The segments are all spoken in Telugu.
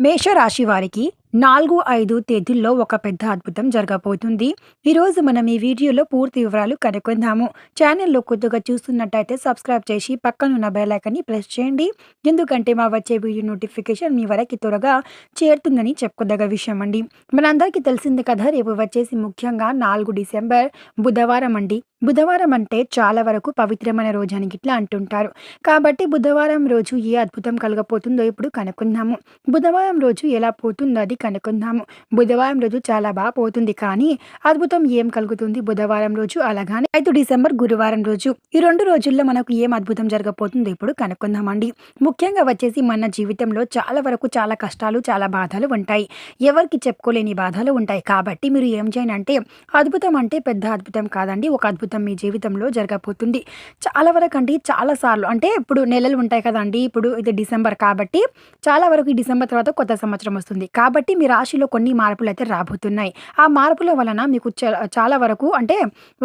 మేషరాశి వారికి నాలుగు ఐదు తేదీల్లో ఒక పెద్ద అద్భుతం జరగబోతుంది. ఈరోజు మనం ఈ వీడియోలో పూర్తి వివరాలు కనుక్కుందాము. ఛానల్లో కొద్దిగా చూస్తున్నట్టయితే సబ్స్క్రైబ్ చేసి పక్కనున్న బెల్ ప్రెస్ చేయండి. ఎందుకంటే మా వచ్చే వీడియో నోటిఫికేషన్ మీ వరకు త్వరగా చేరుతుందని చెప్పుకోదగ్గ విషయం అండి. మనందరికీ తెలిసింది కదా రేపు వచ్చేసి ముఖ్యంగా నాలుగు డిసెంబర్ బుధవారం అండి. బుధవారం అంటే చాలా వరకు పవిత్రమైన రోజు అని గిట్లా అంటుంటారు. కాబట్టి బుధవారం రోజు ఏ అద్భుతం కలగపోతుందో ఇప్పుడు కనుక్కుందాము. బుధవారం రోజు ఎలా పోతుందో అది కనుక్కుందాము. బుధవారం రోజు చాలా బాగా పోతుంది కానీ అద్భుతం ఏం కలుగుతుంది? బుధవారం రోజు అలాగానే ఐదు డిసెంబర్ గురువారం రోజు. ఈ రెండు రోజుల్లో మనకు ఏం అద్భుతం జరగబోతుందో ఇప్పుడు కనుక్కుందామండి. ముఖ్యంగా వచ్చేసి మన జీవితంలో చాలా వరకు చాలా కష్టాలు చాలా బాధలు ఉంటాయి. ఎవరికి చెప్పుకోలేని బాధలు ఉంటాయి. కాబట్టి మీరు ఏం చేయనంటే అద్భుతం అంటే పెద్ద అద్భుతం కాదండి. ఒక అద్భుతం మీ జీవితంలో జరగబోతుంది. చాలా వరకు అండి చాలా సార్లు అంటే ఇప్పుడు నెలలు ఉంటాయి కదండి. ఇప్పుడు ఇది డిసెంబర్ కాబట్టి చాలా వరకు ఈ డిసెంబర్ తర్వాత కొత్త సంవత్సరం వస్తుంది. కాబట్టి కాబట్టి మీ రాశిలో కొన్ని మార్పులు అయితే రాబోతున్నాయి. ఆ మార్పుల వలన మీకు చాలా వరకు అంటే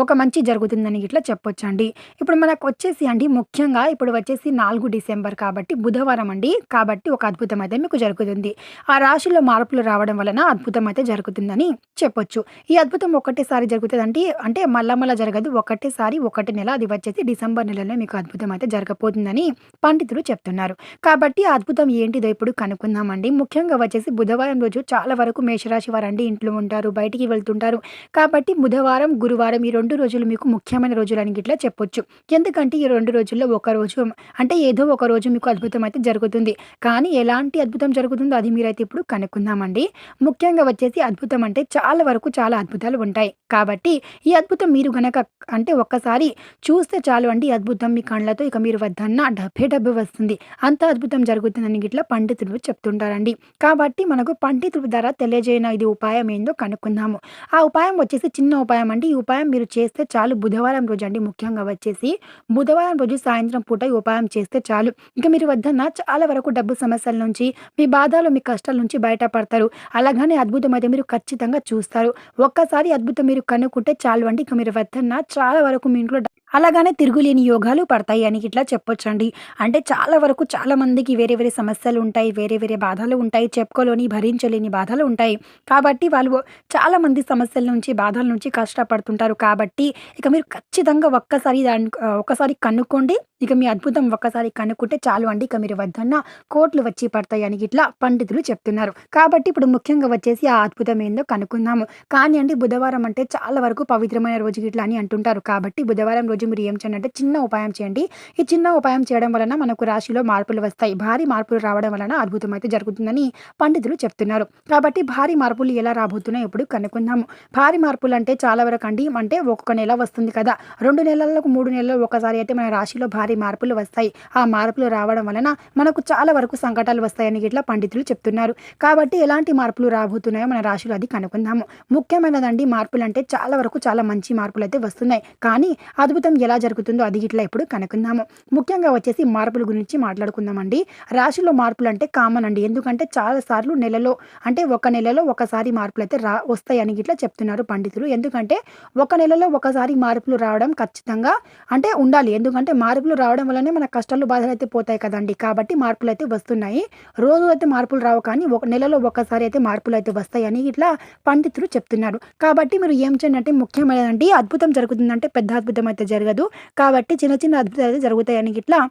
ఒక మంచి జరుగుతుందని ఇట్లా చెప్పొచ్చండి. ఇప్పుడు మనకు వచ్చేసి అండి ముఖ్యంగా ఇప్పుడు వచ్చేసి నాలుగు డిసెంబర్ కాబట్టి బుధవారం అండి. కాబట్టి ఒక అద్భుతం అయితే మీకు జరుగుతుంది. ఆ రాశిలో మార్పులు రావడం వలన అద్భుతం అయితే జరుగుతుందని చెప్పొచ్చు. ఈ అద్భుతం ఒకటేసారి జరుగుతుంది అంటే అంటే మళ్ళా మళ్ళా జరగదు. ఒకటేసారి ఒకటి నెల అది వచ్చేసి డిసెంబర్ నెలలో మీకు అద్భుతం అయితే జరగబోతుందని పండితులు చెప్తున్నారు. కాబట్టి ఆ అద్భుతం ఏంటిదో ఇప్పుడు కనుక్కుందామండి. ముఖ్యంగా వచ్చేసి బుధవారం రోజు చాలా వరకు మేషరాశి వారండి ఇంట్లో ఉంటారు బయటికి వెళ్తుంటారు. కాబట్టి బుధవారం గురువారం ఈ రెండు రోజులు మీకు ముఖ్యమైన రోజులు అని ఇట్లా చెప్పొచ్చు. ఎందుకంటే ఈ రెండు రోజుల్లో ఒక రోజు అంటే ఏదో ఒక రోజు మీకు అద్భుతం అయితే జరుగుతుంది. కానీ ఎలాంటి అద్భుతం జరుగుతుందో అది మీరైతే ఇప్పుడు కనుక్కుందామండి. ముఖ్యంగా వచ్చేసి అద్భుతం అంటే చాలా వరకు చాలా అద్భుతాలు ఉంటాయి. కాబట్టి ఈ అద్భుతం మీరు గనక అంటే ఒక్కసారి చూస్తే చాలు అండి అద్భుతం మీ కళ్ళతో ఇక మీరు వద్దన్న డబ్బే డబ్బు వస్తుంది. అంత అద్భుతం జరుగుతుందని ఇట్లా పండితులు చెప్తుంటారండి. కాబట్టి మనకు పండితుల ద్వారా తెలియజేయన ఇది ఉపాయం ఏందో కనుక్కుందాము. ఆ ఉపాయం వచ్చేసి చిన్న ఉపాయం అండి. ఈ ఉపాయం మీరు చేస్తే చాలు. బుధవారం రోజు అండి ముఖ్యంగా వచ్చేసి. బుధవారం రోజు సాయంత్రం పూట ఈ ఉపాయం చేస్తే చాలు. ఇక మీరు వద్దన్న చాలా వరకు డబ్బు సమస్యల నుంచి మీ బాధలు మీ కష్టాల నుంచి బయటపడతారు. అలాగనే అద్భుతం అయితే మీరు ఖచ్చితంగా చూస్తారు. ఒక్కసారి అద్భుతం మీరు కనుక్కుంటే చాలు అండి. ఇక మీరు వద్దన్న చాలా వరకు మీ ఇంట్లో అలాగనే తిరుగులేని యోగాలు పడతాయి అని ఇట్లా చెప్పొచ్చండి. అంటే చాలా వరకు చాలా మందికి వేరే వేరే సమస్యలు ఉంటాయి వేరే వేరే బాధలు ఉంటాయి చెప్పుకోలేని భరించలేని బాధలు ఉంటాయి. కాబట్టి వాళ్ళు చాలా మంది సమస్యల నుంచి బాధల నుంచి కష్టపడుతుంటారు. కాబట్టి ఇక మీరు ఖచ్చితంగా ఒక్కసారి దాని ఒక్కసారి కనుక్కోండి. ఇక మీ అద్భుతం ఒక్కసారి కనుక్కుంటే చాలు అండి. ఇక మీరు వద్దన్న కోట్లు వచ్చి పడతాయి అని ఇట్లా పండితులు చెప్తున్నారు. కాబట్టి ఇప్పుడు ముఖ్యంగా వచ్చేసి ఆ అద్భుతం ఏందో కనుక్కుందాము. కానీ అండి బుధవారం అంటే చాలా వరకు పవిత్రమైన రోజు ఇట్లా అని అంటుంటారు. కాబట్టి బుధవారం రోజు మీరు ఏం చేయండి అంటే చిన్న ఉపాయం చేయండి. ఈ చిన్న ఉపాయం చేయడం వలన మనకు రాశిలో మార్పులు వస్తాయి. భారీ మార్పులు రావడం వలన అద్భుతం అయితే జరుగుతుందని పండితులు చెప్తున్నారు. కాబట్టి భారీ మార్పులు ఎలా రాబోతున్నాయి ఇప్పుడు కనుక్కుందాము. భారీ మార్పులు అంటే చాలా వరకు అండి అంటే ఒక్కొక్క నెల వస్తుంది కదా. రెండు నెలలకు మూడు నెలలు ఒకసారి అయితే మన రాశిలో భారీ మార్పులు వస్తాయి. ఆ మార్పులు రావడం వలన మనకు చాలా వరకు సంకటాలు వస్తాయని ఇట్లా పండితులు చెప్తున్నారు. కాబట్టి ఎలాంటి మార్పులు రాబోతున్నాయో మన రాశిలో అది కనుక్కుందాము. ముఖ్యమైనదండి మార్పులు అంటే చాలా వరకు చాలా మంచి మార్పులు అయితే వస్తున్నాయి. కానీ అద్భుతం ఎలా జరుగుతుందో అది ఇట్లా ఇప్పుడు కనుక్కుందాము. ముఖ్యంగా వచ్చేసి మార్పుల గురించి మాట్లాడుకుందామండి. రాశిలో మార్పులు అంటే కామన్ అండి. ఎందుకంటే చాలా సార్లు నెలలో అంటే ఒక నెలలో ఒకసారి మార్పులు అయితే రా వస్తాయని ఇట్లా చెప్తున్నారు పండితులు. ఎందుకంటే ఒక నెలలో ఒకసారి మార్పులు రావడం ఖచ్చితంగా అంటే ఉండాలి. ఎందుకంటే మార్పులు రావడం వల్లనే మన కష్టాలు బాధలు అయితే పోతాయి కదండి. కాబట్టి మార్పులు అయితే వస్తున్నాయి. రోజు అయితే మార్పులు రావు కానీ ఒక నెలలో ఒక్కసారి అయితే మార్పులు అయితే వస్తాయని ఇట్లా పండితులు చెప్తున్నారు. కాబట్టి మీరు ఏం చేయండి అంటే ముఖ్యమైనదండి అద్భుతం జరుగుతుందంటే పెద్ద అద్భుతం అయితే జరగదు. కాబట్టి చిన్న చిన్న అద్భుతాలు అయితే జరుగుతాయని ఇట్లా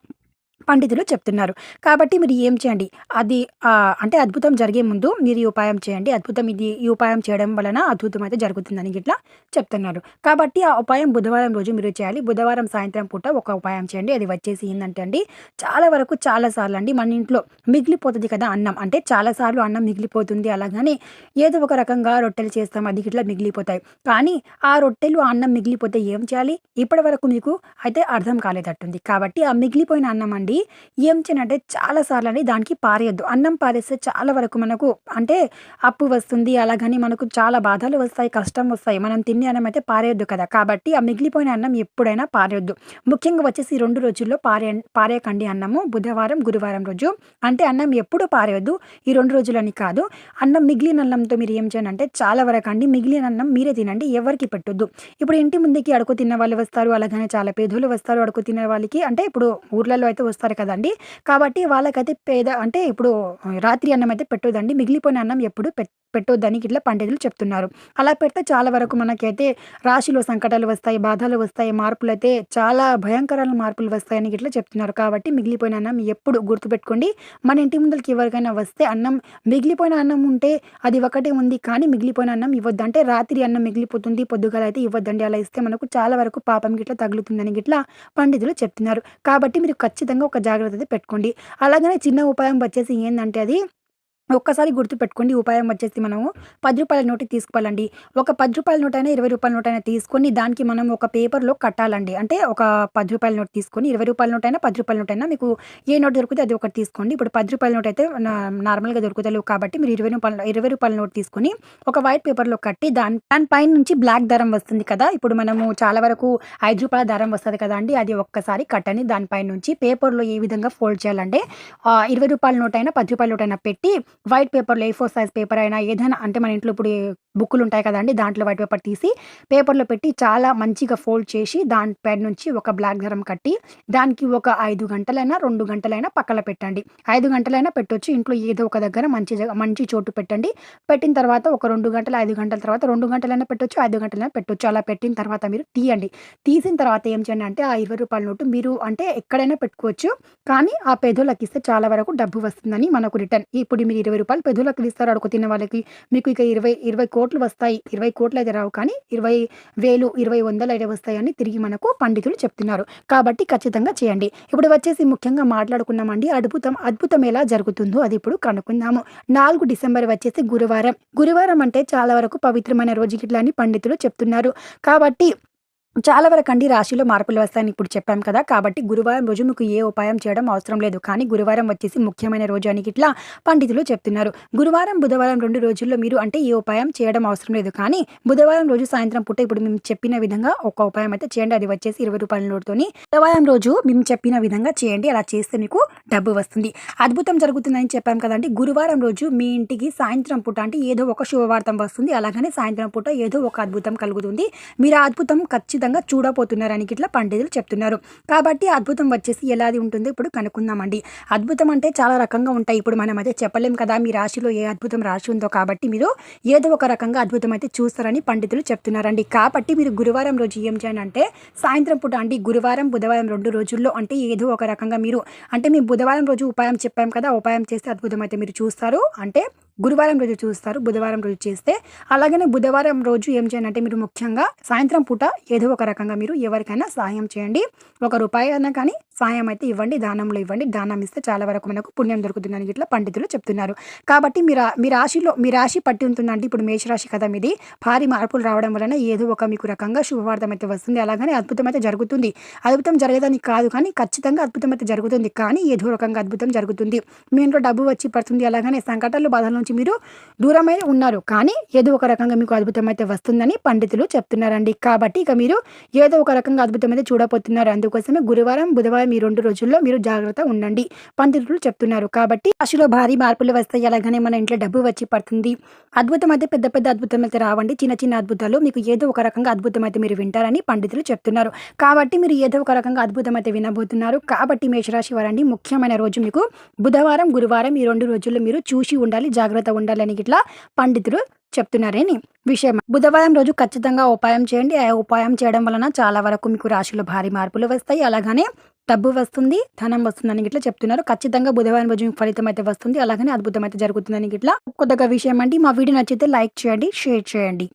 పండితులు చెప్తున్నారు. కాబట్టి మీరు ఏం చేయండి? అది అంటే అద్భుతం జరిగే ముందు మీరు ఈ ఉపాయం చేయండి. అద్భుతం ఇది ఈ ఉపాయం చేయడం వలన అద్భుతం అయితే జరుగుతుందని ఇట్లా చెప్తున్నారు. కాబట్టి ఆ ఉపాయం బుధవారం రోజు మీరు చేయాలి. బుధవారం సాయంత్రం పూట ఒక ఉపాయం చేయండి. అది వచ్చేసి ఏంటంటే అండి చాలా వరకు చాలా సార్లు అండి మన ఇంట్లో మిగిలిపోతుంది కదా అన్నం. అంటే చాలా సార్లు అన్నం మిగిలిపోతుంది అలాగని ఏదో ఒక రకంగా రొట్టెలు చేస్తాం. అది ఇట్లా మిగిలిపోతాయి. కానీ ఆ రొట్టెలు ఆ అన్నం మిగిలిపోతే ఏం చేయాలి? ఇప్పటి వరకు మీకు అయితే అర్థం కాలేదట్టుంది. కాబట్టి ఆ మిగిలిపోయిన అన్నం అండి ఏం చేయాలంటే చాలా సార్లు అండి దానికి పారేయద్దు. అన్నం పారేస్తే చాలా వరకు మనకు అంటే అప్పు వస్తుంది. అలాగని మనకు చాలా బాధలు వస్తాయి కష్టం వస్తాయి. మనం తినే అన్నం అయితే పారేయద్దు కదా. కాబట్టి ఆ మిగిలిపోయిన అన్నం ఎప్పుడైనా పారేయద్దు. ముఖ్యంగా వచ్చేసి ఈ రెండు రోజుల్లో పారే పారేయకండి అన్నము. బుధవారం గురువారం రోజు. అంటే అన్నం ఎప్పుడు పారేయద్దు. ఈ రెండు రోజులని కాదు. అన్నం మిగిలిన అన్నంతో మీరు ఏం చేయనంటే అంటే చాలా వరకు అండి. మిగిలిన అన్నం మీరే తినండి. ఎవరికి పెట్టొద్దు. ఇప్పుడు ఇంటి ముందుకి అడుగు తిన్న వాళ్ళు వస్తారు. అలాగనే చాలా పేదోళ్ళు వస్తారు అడుగు తినే వాళ్ళకి. అంటే ఇప్పుడు ఊర్లలో అయితే వస్తారు చేస్తారు కదండీ! కాబట్టి వాళ్ళకైతే పేద అంటే ఇప్పుడు రాత్రి అన్నం అయితే పెట్టదండి మిగిలిపోయిన అన్నం ఎప్పుడు పెట్ పెట్టొద్దని ఇట్లా పండితులు చెప్తున్నారు. అలా పెడితే చాలా వరకు మనకైతే రాశిలో సంకటాలు వస్తాయి, బాధలు వస్తాయి, మార్పులైతే చాలా భయంకరమైన మార్పులు వస్తాయని ఇట్లా చెప్తున్నారు. కాబట్టి మిగిలిపోయిన అన్నం ఎప్పుడు గుర్తుపెట్టుకోండి. మన ఇంటి ముందలకి ఎవరికైనా వస్తే అన్నం మిగిలిపోయిన అన్నం ఉంటే అది ఒకటే ఉంది కానీ మిగిలిపోయిన అన్నం ఇవ్వద్దు. అంటే రాత్రి అన్నం మిగిలిపోతుంది పొద్దుగాల అయితే ఇవ్వద్దండి. అలా ఇస్తే మనకు చాలా వరకు పాపం గిట్లా తగులుతుందని గిట్లా పండితులు చెప్తున్నారు. కాబట్టి మీరు ఖచ్చితంగా ఒక జాగ్రత్త పెట్టుకోండి. అలాగనే చిన్న ఉపాయం వచ్చేసి ఏంటంటే అది ఒక్కసారి గుర్తుపెట్టుకోండి. ఉపాయం వచ్చేసి మనము పది రూపాయల నోటు తీసుకోవాలండి. ఒక పది రూపాయల నోట్ అయినా ఇరవై రూపాయల నోట్ అయినా తీసుకొని దానికి మనం ఒక పేపర్‌లో కట్టాలండి. అంటే ఒక పది రూపాయల నోట్ తీసుకొని ఇరవై రూపాయల నోట్ అయినా పది రూపాయల నోట్ అయినా మీకు ఏ నోట్ దొరికితే అది ఒకటి తీసుకోండి. ఇప్పుడు పది రూపాయల నోట్ అయితే నార్మల్‌గా దొరుకుతలేవు కాబట్టి మీరు ఇరవై రూపాయల ఇరవై రూపాయల నోట్ తీసుకొని ఒక వైట్ పేపర్‌లో కట్టి దాని దానిపై నుంచి బ్లాక్ దారం వస్తుంది కదా! ఇప్పుడు మనము చాలా వరకు రూ. 5 దారం కదా అండి అది ఒక్కసారి కట్టని దానిపైన నుంచి పేపర్‌లో ఏ విధంగా ఫోల్డ్ చేయాలంటే ఇరవై రూపాయల నోట్ అయినా పది రూపాయల నోట్ అయినా పెట్టి వైట్ పేపర్‌లో ఏ ఫోర్ సైజ్ పేపర్ అయినా ఏదైనా అంటే మన ఇంట్లో ఇప్పుడు బుక్కులు ఉంటాయి కదండి దాంట్లో వైట్ పేపర్ తీసి పేపర్‌లో పెట్టి చాలా మంచిగా ఫోల్డ్ చేసి దాని పైన నుంచి ఒక బ్లాక్ దరం కట్టి దానికి ఒక ఐదు గంటలైనా, రెండు గంటలైనా పక్కన పెట్టండి. ఐదు గంటలైనా పెట్టొచ్చు. ఇంట్లో ఏదో ఒక దగ్గర మంచి మంచి చోటు పెట్టండి. పెట్టిన తర్వాత ఒక రెండు గంటల ఐదు గంటల తర్వాత రెండు గంటలైనా పెట్టొచ్చు, ఐదు గంటలైనా పెట్టొచ్చు. అలా పెట్టిన తర్వాత మీరు తీయండి. తీసిన తర్వాత ఏం చేయండి అంటే ఆ ఇరవై రూపాయల నోటు మీరు అంటే ఎక్కడైనా పెట్టుకోవచ్చు. కానీ ఆ పేదోళ్ళకి ఇస్తే చాలా వరకు డబ్బు వస్తుందని మనకు రిటర్న్. ఇప్పుడు మీరు ఇరవై రూపాయలు పెదవులకు ఇస్తారు అడుగు తిన్న వాళ్ళకి. మీకు ఇక 20, 20,00,00,000 వస్తాయి. ఇరవై కోట్లు అయితే రావు కానీ ఇరవై వేలు ఇరవై వందలు అయితే వస్తాయని తిరిగి మనకు పండితులు చెప్తున్నారు. కాబట్టి ఖచ్చితంగా చేయండి. ఇప్పుడు వచ్చేసి ముఖ్యంగా మాట్లాడుకున్నామండి అద్భుతం. అద్భుతం ఎలా జరుగుతుందో అది ఇప్పుడు కనుక్కుందాము. నాలుగు డిసెంబర్ వచ్చేసి గురువారం. గురువారం అంటే చాలా వరకు పవిత్రమైన రోజు ఇట్లా అని పండితులు చెప్తున్నారు. కాబట్టి చాలా వరకు అండి రాశిలో మార్పులు వస్తాయని ఇప్పుడు చెప్పాం కదా! కాబట్టి గురువారం రోజు మీకు ఏ ఉపాయం చేయడం అవసరం లేదు. కానీ గురువారం వచ్చేసి ముఖ్యమైన రోజు అని ఇట్లా పండితులు చెప్తున్నారు. గురువారం, బుధవారం రెండు రోజుల్లో మీరు అంటే ఏ ఉపాయం చేయడం అవసరం లేదు. కానీ బుధవారం రోజు సాయంత్రం పూట ఇప్పుడు మేము చెప్పిన విధంగా ఒక ఉపాయం అయితే చేయండి. అది వచ్చేసి ఇరవై రూపాయల నోటుతోని బుధవారం రోజు మేము చెప్పిన విధంగా చేయండి. అలా చేస్తే మీకు డబ్బు వస్తుంది. అద్భుతం జరుగుతుందని చెప్పాం కదండి గురువారం రోజు మీ ఇంటికి సాయంత్రం పూట అంటే ఏదో ఒక శుభవార్తం వస్తుంది. అలాగనే సాయంత్రం పూట ఏదో ఒక అద్భుతం కలుగుతుంది. మీరు ఆ అద్భుతం ఖచ్చితంగా చూడబోతున్నారని ఇట్లా పండితులు చెప్తున్నారు. కాబట్టి అద్భుతం వచ్చేసి ఎలాది ఉంటుందో ఇప్పుడు కనుక్కుందామండి. అద్భుతం అంటే చాలా రకంగా ఉంటాయి. ఇప్పుడు మనం అయితే చెప్పలేం కదా! మీ రాశిలో ఏ అద్భుతం రాశి ఉందో కాబట్టి మీరు ఏదో ఒక రకంగా అద్భుతం అయితే చూస్తారని పండితులు చెప్తున్నారండి. కాబట్టి మీరు గురువారం రోజు ఏం చేయండి అంటే సాయంత్రం పూట అండి గురువారం, బుధవారం రెండు రోజుల్లో అంటే ఏదో ఒక రకంగా మీరు అంటే మేము బుధవారం రోజు ఉపాయం చెప్పాం కదా! ఉపాయం చేస్తే అద్భుతం అయితే మీరు చూస్తారు. అంటే గురువారం రోజు చూస్తారు. బుధవారం రోజు చేస్తే అలాగనే బుధవారం రోజు ఏం చేయాలంటే మీరు ముఖ్యంగా సాయంత్రం పూట ఏదో ఒక రకంగా మీరు ఎవరికైనా సహాయం చేయండి. ఒక రూపాయి అయినా కానీ సాయం అయితే ఇవ్వండి. దానంలో ఇవ్వండి. దానం ఇస్తే చాలా వరకు మనకు పుణ్యం దొరుకుతుందని ఇట్లా పండితులు చెప్తున్నారు. కాబట్టి మీరు మీ రాశిలో మీ రాశి పట్టి ఉంటుందంటే ఇప్పుడు మేషరాశి కదా మీది. భారీ మార్పులు రావడం వలన ఏదో ఒక మీకు రకంగా శుభవార్థం అయితే వస్తుంది. అలాగనే అద్భుతం అయితే జరుగుతుంది. అద్భుతం జరగదని కాదు కానీ ఖచ్చితంగా అద్భుతం అయితే జరుగుతుంది. కానీ ఏదో రకంగా అద్భుతం జరుగుతుంది. మీ ఇంట్లో డబ్బు వచ్చి పడుతుంది. అలాగనే సంకటాలు, బాధల నుంచి మీరు దూరమై ఉన్నారు. కానీ ఏదో ఒక రకంగా మీకు అద్భుతం అయితే వస్తుందని పండితులు చెప్తున్నారండి. కాబట్టి ఇక మీరు ఏదో ఒక రకంగా అద్భుతం అయితే చూడబోతున్నారు. అందుకోసమే గురువారం, బుధవారం ఈ రెండు రోజుల్లో మీరు జాగ్రత్త ఉండండి. పండితులు చెప్తున్నారు. కాబట్టి రాశిలో భారీ మార్పులు వస్తాయి. అలాగనే మన ఇంట్లో డబ్బు వచ్చి పడుతుంది. అద్భుతం అయితే పెద్ద పెద్ద అద్భుతం అయితే రావండి. చిన్న చిన్న అద్భుతాలు మీకు ఏదో ఒక రకంగా అద్భుతం అయితే మీరు వింటారని పండితులు చెప్తున్నారు. కాబట్టి మీరు ఏదో ఒక రకంగా అద్భుతం అయితే వినబోతున్నారు. కాబట్టి మేషరాశి వారండి ముఖ్యమైన రోజు మీకు బుధవారం, గురువారం ఈ రెండు రోజుల్లో మీరు చూసి ఉండాలి. జాగ్రత్త ఉండాలని ఇట్లా పండితులు చెప్తున్నారని విషయం. బుధవారం రోజు ఖచ్చితంగా ఉపాయం చేయండి. ఆ ఉపాయం చేయడం వలన చాలా వరకు మీకు రాశిలో భారీ మార్పులు వస్తాయి. అలాగనే డబ్బు వస్తుంది. ధనం వస్తుందని గిట్లా చెప్తున్నారు. ఖచ్చితంగా బుధవారం రోజు ఫలితం అయితే వస్తుంది. అలాగనే అద్భుతం అయితే జరుగుతుందని గిట్లా కొత్తగా విషయం అండి. మా వీడియో నచ్చితే లైక్ చేయండి. షేర్ చేయండి.